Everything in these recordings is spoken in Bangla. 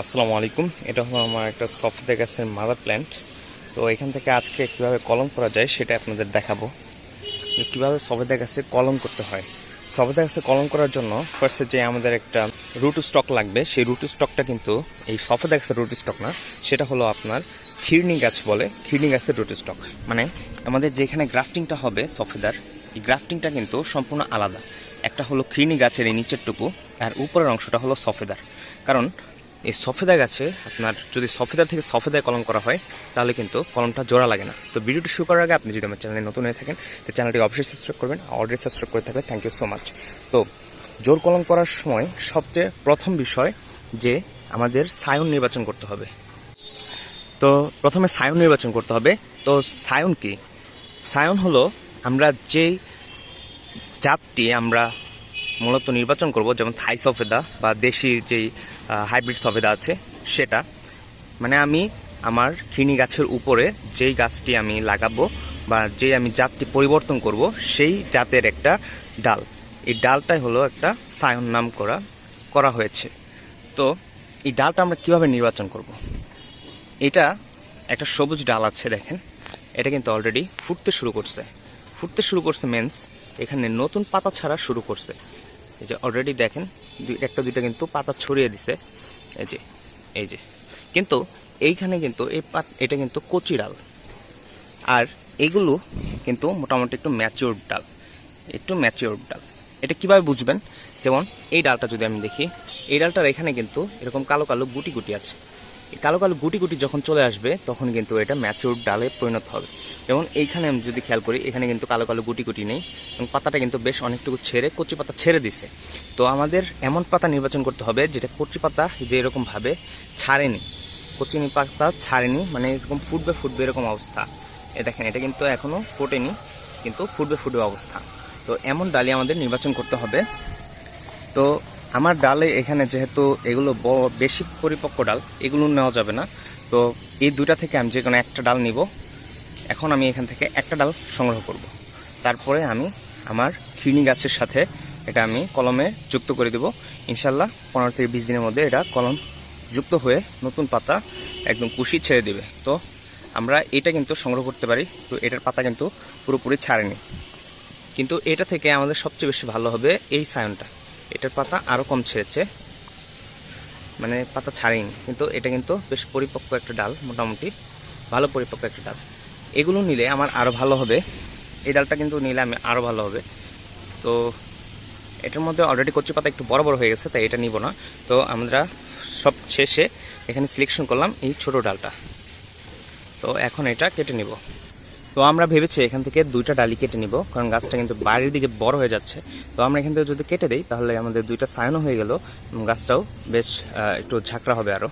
আসসালামু আলাইকুম। এটা হলো আমার একটা সফটওয়্যার গাছের মাদার প্ল্যান্ট তো এখান থেকে আজকে কীভাবে কলম করা যায় সেটা আপনাদের দেখাবো। কীভাবে সফেদা গাছে কলম করতে হয়। সফেদা গাছে কলম করার জন্য ফার্স্টে যে আমাদের একটা রুট স্টক লাগবে, সেই রুট স্টকটা কিন্তু এই সফেদা গাছের রুট স্টক না, সেটা হলো আপনার খিরনি গাছ বলে খিরনি গাছের রুট স্টক মানে আমাদের যেখানে গ্রাফটিংটা হবে সফেদার এই গ্রাফটিংটা কিন্তু সম্পূর্ণ আলাদা। একটা হলো খিরনি গাছের এই নিচেরটুকু আর উপরের অংশটা হলো সফেদার কারণ এই সফেদা গাছে আপনার যদি সফেদা থেকে সফেদায় কলম করা হয়, তাহলে কিন্তু কলমটা জোড়া লাগে না। তো ভিডিওটি শুরু করার আগে আপনি যদি আমার চ্যানেলে নতুন হয়ে থাকেন, তো চ্যানেলটি অবশ্যই সাবস্ক্রাইব করবেন অলরেডি সাবস্ক্রাইব করে থাকবে থ্যাংক ইউ সো মাচ তো জোর কলম করার সময় সবচেয়ে প্রথম বিষয় যে আমাদের সায়ন নির্বাচন করতে হবে। তো প্রথমে সায়ন নির্বাচন করতে হবে। তো সায়ন কি? সায়ন হলো আমরা যেই জাতটি আমরা মূলত নির্বাচন করব, যেমন থাই সফেদা বা দেশি যেই হাইব্রিড সফেদা আছে, সেটা। মানে আমি আমার খিনি গাছের উপরে যেই গাছটি আমি লাগাবো বা যেই আমি জাতটি পরিবর্তন করব, সেই জাতের একটা ডাল। এই ডালটাই হলো একটা সায়ন নাম করা করা হয়েছে। তো এই ডালটা আমরা কীভাবে নির্বাচন করব? এটা একটা সবুজ ডাল আছে, দেখেন। এটা কিন্তু অলরেডি ফুটতে শুরু করছে। ফুটতে শুরু করছে মেন্স এখানে নতুন পাতা ছাড়া শুরু করছে। এই যে অলরেডি দেখেন দুই একটা দুইটা কিন্তু পাতা ছড়িয়ে দিছে। এই যে এই যে। কিন্তু এইখানে কিন্তু এই পাত, এটা কিন্তু কচি ডাল। আর এগুলো কিন্তু মোটামুটি একটু ম্যাচিওর ডাল। একটু ম্যাচিওর ডাল। এটা কীভাবে বুঝবেন? যেমন এই ডালটা যদি আমি দেখি, এই ডালটার এখানে কিন্তু এরকম কালো কালো গুটি গুটি আছে। কালো কালো গুটি গুটি যখন চলে আসবে, তখন কিন্তু এটা ম্যাচিওর ডালে পরিণত হবে। যেমন এইখানে আমি যদি খেয়াল করি, এখানে কিন্তু কালো কালো গুটি গুটি নেই এবং পাতাটা কিন্তু বেশ অনেকটুকু ছেড়ে কচি পাতা ছেড়ে দিছে। তো আমাদের এমন পাতা নির্বাচন করতে হবে যেটা কচি পাতা যে এরকমভাবে ছাড়েনি। কচি পাতা ছাড়েনি মানে এরকম ফুটবে ফুটবে এরকম অবস্থা। এ দেখেন, এটা কিন্তু এখনও ফোটেনি, কিন্তু ফুটবে ফুটবে অবস্থা। তো এমন ডালি আমাদের নির্বাচন করতে হবে। তো আমার ডালে এখানে যেহেতু এগুলো বেশি পরিপক্ক ডাল, এগুলো নেওয়া যাবে না। তো এই দুইটা থেকে আমি যে কোনো একটা ডাল নিব। এখন আমি এখান থেকে একটা ডাল সংগ্রহ করব। তারপরে আমি আমার খিরনি গাছের সাথে এটা আমি কলমে যুক্ত করে দেব। ইনশাল্লাহ পনেরো থেকে বিশ দিনের মধ্যে এটা কলম যুক্ত হয়ে নতুন পাতা একদম কুশি ছেড়ে দিবে। তো আমরা এটা কিন্তু সংগ্রহ করতে পারি। তো এটার পাতা কিন্তু পুরোপুরি ছাড়েনি। কিন্তু এটা থেকে আমাদের সবচেয়ে বেশি ভালো হবে এই সায়নটা। এটার পাতা আরও কম ছেড়েছে। মানে পাতা ছাড়েনি, কিন্তু এটা কিন্তু বেশ পরিপক্ক একটা ডাল, মোটামুটি ভালো পরিপক্ক একটা ডাল। এগুলো নিলে আমার আরও ভালো হবে। এই ডালটা কিন্তু নিলে আমি আরও ভালো হবে। তো এটার মধ্যে অলরেডি কচি পাতা একটু বড় বড় হয়ে গেছে, তাই এটা নিব না। তো আমরা সব শেষে এখানে সিলেকশন করলাম এই ছোট ডালটা। তো এখন এটা কেটে নিব। তো আমরা ভেবেছি এখান থেকে দুইটা ডালি কেটে নিব, কারণ গাছটা কিন্তু বাইরের দিকে বড় হয়ে যাচ্ছে। তো আমরা এখান থেকে যদি কেটে দিই, তাহলে আমাদের দুইটা সায়নও হয়ে গেল গাছটাও বেশ একটু ঝাঁকড়া হবে আরও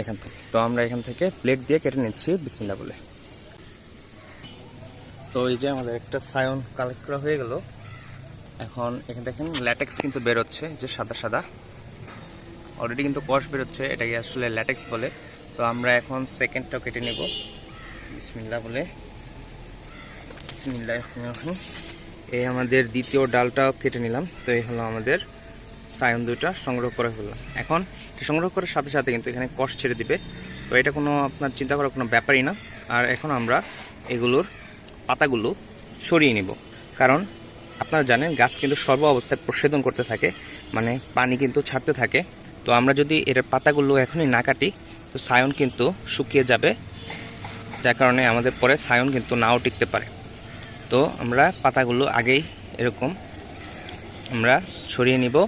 এখান থেকে। তো আমরা এখান থেকে প্লেট দিয়ে কেটে নিচ্ছি বিসমিল্লা বলে। তো এই যে আমাদের একটা সায়ন কালেক্ট করা হয়ে গেল। এখন এখানে দেখেন ল্যাটেক্স কিন্তু বেরোচ্ছে যে সাদা সাদা। অলরেডি কিন্তু কষ বেরোচ্ছে, এটাকে আসলে ল্যাটেক্স বলে। তো আমরা এখন সেকেন্ডটাও কেটে নেব বিসমিল্লা বলে। এই আমাদের দ্বিতীয় ডালটাও কেটে নিলাম। তো এই হলো আমাদের সায়ন দুইটা সংগ্রহ করে ফেললাম এখন সংগ্রহ করার সাথে সাথে কিন্তু এখানে কষ ছেড়ে দিবে। তো এটা কোনো আপনার চিন্তা করার কোনো ব্যাপারই না। আর এখন আমরা এগুলোর পাতাগুলো সরিয়ে নিব। কারণ আপনারা জানেন গাছ কিন্তু সর্ব অবস্থায় প্রসেদন করতে থাকে। মানে পানি কিন্তু ছাড়তে থাকে। তো আমরা যদি এর পাতাগুলো এখনই না কাটি, তো সায়ন কিন্তু শুকিয়ে যাবে। যার কারণে আমাদের পরে সায়ন কিন্তু নাও টিকতে পারে। তো আমরা পাতাগুলো আগেই এরকম আমরা সরিয়ে নিব।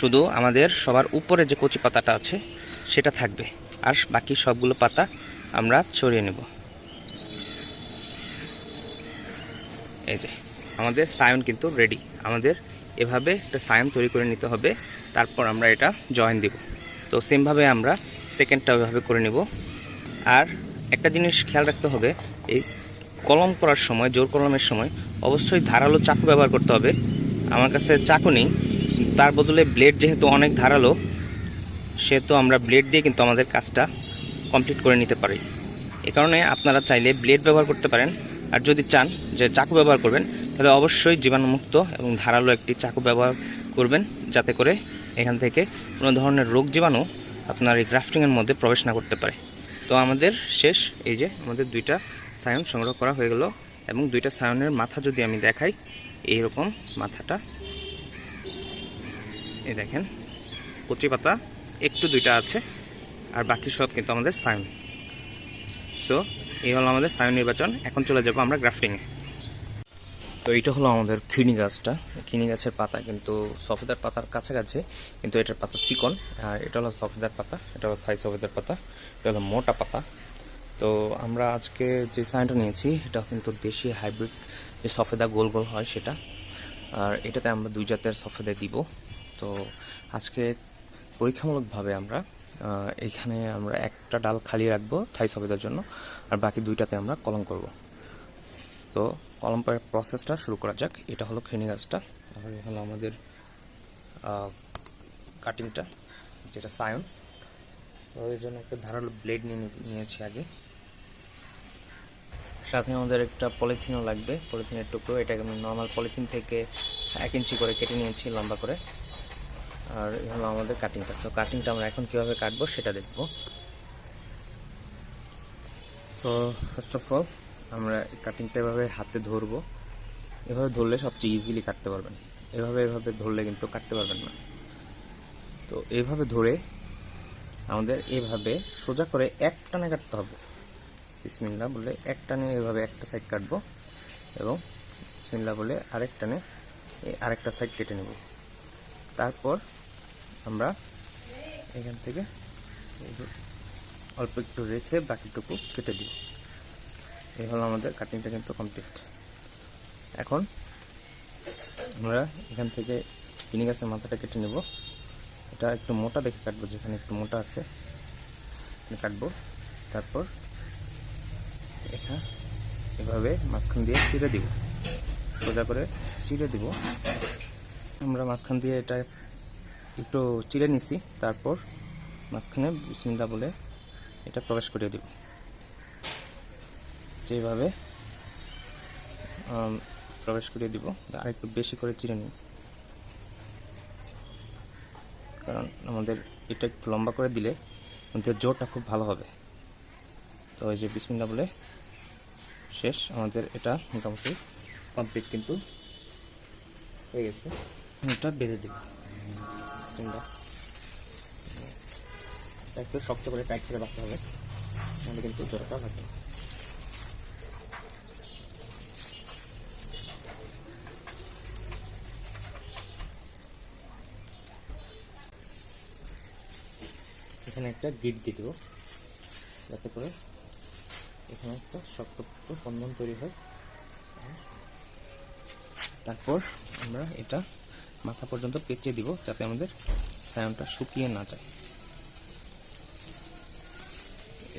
শুধু আমাদের সবার উপরে যে কচি পাতাটা আছে, সেটা থাকবে। আর বাকি সবগুলো পাতা আমরা সরিয়ে নেব। এই যে, আমাদের সায়ন কিন্তু রেডি আমাদের এভাবে একটা সায়ন তৈরি করে নিতে হবে। তারপর আমরা এটা জয়েন দিব। তো সেমভাবে আমরা সেকেন্ডটা ওইভাবে করে নিব। আর একটা জিনিস খেয়াল রাখতে হবে, এই কলম করার সময়, জোর কলমের সময় অবশ্যই ধারালো চাকু ব্যবহার করতে হবে। আমার কাছে চাকু নেই, তার বদলে ব্লেড যেহেতু অনেক ধারালো, সেহেতু আমরা ব্লেড দিয়ে কিন্তু আমাদের কাজটা কমপ্লিট করে নিতে পারি। এ কারণে আপনারা চাইলে ব্লেড ব্যবহার করতে পারেন। আর যদি চান যে চাকু ব্যবহার করবেন, তাহলে অবশ্যই জীবাণুমুক্ত এবং ধারালো একটি চাকু ব্যবহার করবেন, যাতে করে এখান থেকে কোনো ধরনের রোগ জীবাণু আপনার এই গ্রাফটিংয়ের মধ্যে প্রবেশ না করতে পারে। তো আমাদের শেষ, এই যে আমাদের দুইটা সায়ন সংগ্রহ করা হয়ে গেল এবং দুইটা সায়নের মাথা যদি আমি দেখাই, এইরকম মাথাটা। এই দেখেন, কচি পাতা, একটু দুইটা আছে, আর বাকি সব কিন্তু আমাদের সায়ন। সো এই হলো আমাদের সায়ন নির্বাচন। এখন চলে যাব আমরা গ্রাফটিংয়ে। তো এইটা হলো আমাদের খিনি গাছটা। খিনি গাছের পাতা কিন্তু সফেদার পাতার কাছাকাছি, কিন্তু এটার পাতা চিকন, আর এটা হলো সফেদার পাতা, এটা হলো থাই সফেদার পাতা, এটা হলো মোটা পাতা। তো আমরা আজকে যে সাইনটা নিয়েছি, এটা কিন্তু দেশি হাইব্রিড যে সফেদা গোল গোল হয় সেটা। আর এটাতে আমরা দুই জাতের সফেদা দিব। তো আজকে পরীক্ষামূলকভাবে আমরা এখানে আমরা একটা ডাল খালি রাখব থাই সফেদার জন্য, আর বাকি দুইটাতে আমরা কলম করব। তো কলম প্রসেসটা শুরু করা যাক। এটা হলো খেনি গাছটা, আর হলো আমাদের কাটিংটা যেটা সায়ন। তো এর জন্য একটা ধারালো ব্লেড নিয়ে নিয়েছি আগে। সাথে আমাদের একটা পলিথিনও লাগবে, পলিথিনের টুকরো। এটাকে আমি নর্মাল পলিথিন থেকে এক ইঞ্চি করে কেটে নিয়েছি লম্বা করে। আর এই হলো আমাদের কাটিংটা তো কাটিংটা আমরা এখন কীভাবে কাটবো সেটা দেখব। তো ফার্স্ট অফ অল আমরা কাটিংটা এভাবে হাতে ধরবো। এভাবে ধরলে সবচেয়ে ইজিলি কাটতে পারবেন। এভাবে এভাবে ধরলে কিন্তু কাটতে পারবেন না। তো এইভাবে ধরে আমাদের এভাবে সোজা করে এক টানে কাটতে হবে। বিসমিল্লা বলে এক টানে এভাবে একটা সাইড কাটবো এবং বিসমিল্লা বলে আরেক টানে এই আরেকটা সাইড কেটে নেব। তারপর আমরা এখান থেকে অল্প একটু রেখে বাকিটুকু কেটে দিই এই হলো আমাদের কাটিংটা কিন্তু কমপ্লিট এখন আমরা এখান থেকে পিনি গাছের মাথাটা কেটে নেব। এটা একটু মোটা দেখে কাটবো, যেখানে একটু মোটা আছে। কাটবো। তারপর এখানে এভাবে মাঝখান দিয়ে চিড়ে দিব। সোজা করে চিড়ে দিব। আমরা মাঝখান দিয়ে এটা একটু চিড়ে নিছি, তারপর মাঝখানে বিসমিল্লা বলে এটা প্রবেশ করিয়ে দিব। যেভাবে প্রবেশ করিয়ে দিব আর একটু বেশি করে চিড়ে নিই। কারণ আমাদের এটা একটু লম্বা করে দিলে আমাদের জোরটা খুব ভালো হবে। তো এই যে বিসমিল্লা বলে শেষ। আমাদের এটা মোটামুটি কমপ্লিট কিন্তু হয়ে গেছে। এটা বেঁধে দেব। একটু শক্ত করে টাইট করে রাখতে হবে। নাহলে কিন্তু জোরটা লাগবে এখানে একটা গিট দিয়ে দেবো। যাতে করে এখানে একটা শক্তপোক্ত বন্ধন তৈরি হয়। তারপর আমরা এটা মাথা পর্যন্ত পেঁচিয়ে দিব যাতে আমাদের সায়নটা শুকিয়ে না যায়।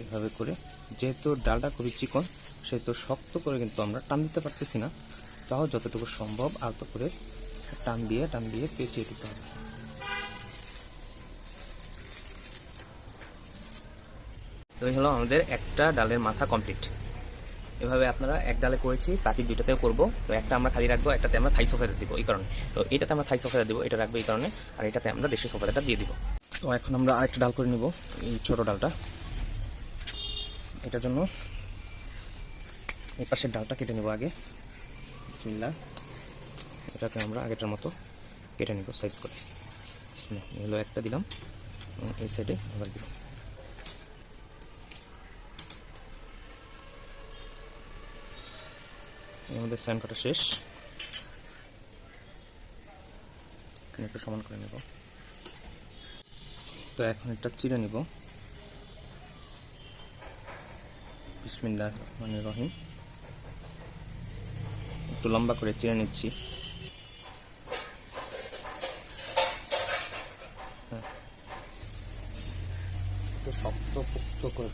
এভাবে করে যেহেতু ডালটা খুবই চিকন, সেহেতু শক্ত করে কিন্তু আমরা টান দিতে পারতেছি না। তাও যতটুকু সম্ভব আলতো করে টান দিয়ে টান দিয়ে পেঁচিয়ে দিতে হবে। তো হলো আমাদের একটা ডালের মাথা কমপ্লিট এভাবে আপনারা এক ডালে করেছি, বাকি দুইটাতেও করব। তো একটা আমরা খালি রাখব, একটাতে আমরা থাই সফেদা দিব এই কারণে। তো এটাতে আমরা থাই সফেদা দিব, এটা রাখব এই কারণে। আর এটাতে আমরা দেশি সফেদাটা দিয়ে দিব। তো এখন আমরা আরেকটা ডাল করে নিব, এই ছোট ডালটা। এটার জন্য এই পাশের ডালটা কেটে নেব আগে। বিসমিল্লাহ। এটাকে আমরা আগেটার মতো কেটে নেব সাইজ করে। হলো একটা দিলাম এই সাইডে আবার দিলাম। আমাদের স্যান কাটা শেষ। এখানে একটু সমান করে নেব। তো এখন একটা চিড়ে নেব। বিসমিল্লাহ মানে রহিম। একটু লম্বা করে চিড়ে নিচ্ছি। হ্যাঁ। শক্ত পোক্ত করে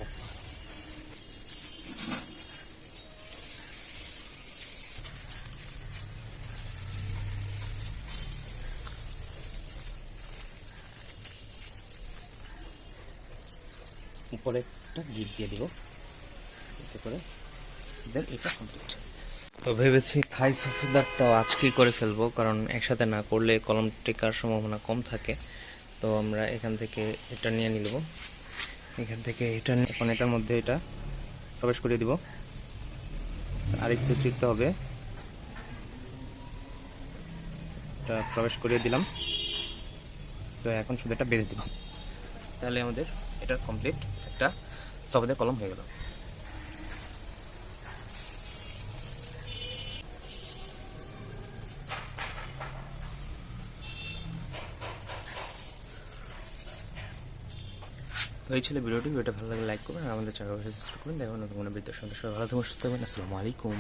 উপরে একটা গিট দিয়ে দিব। এতে করে দেন এটা কমপ্লিট তো ভেবেছি থাই সফেদারটাও আজকেই করে ফেলব, কারণ একসাথে না করলে কলম টেকার সম্ভাবনা কম থাকে। তো আমরা এখান থেকে এটা নিয়ে নিব। এখান থেকে এটা এখন এটার মধ্যে এটা প্রবেশ করে দিব। আরেকটু চিরতে হবে। এটা প্রবেশ করিয়ে দিলাম। তো এখন শুধু এটা বেঁধে দিব। তাহলে আমাদের এটা কমপ্লিট একটা সফেদের কলম হয়ে গেল। তো এই ছিল ভিডিওটি। ভিডিওটা ভালো লাগে লাইক করবেন আর আমাদের চ্যানেল সাবস্ক্রাইব করুন দেখুন নতুন কোনো বিদ্যার সঙ্গে। সবাই ভালো থাকুন সুস্থ থাকবেন। আসসালামু আলাইকুম।